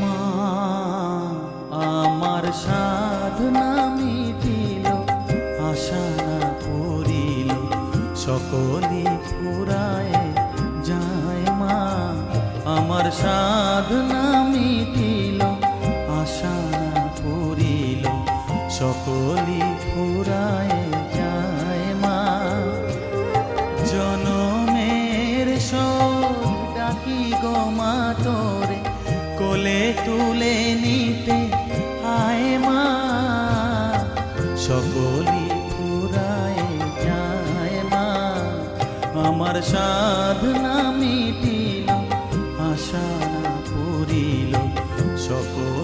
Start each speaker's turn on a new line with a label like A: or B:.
A: মা আশা পুরায় যায় মা। আমার সাধনা মিটিল, আশা না করিল পুরায় যায় মা। জনমের সব ডাকি গো মা তোরে কোলে তুলে নিতে। আয় মা সকলি পুরায় যায় মা। আমার সাধনা মিটিল, আশা পুরিল সকল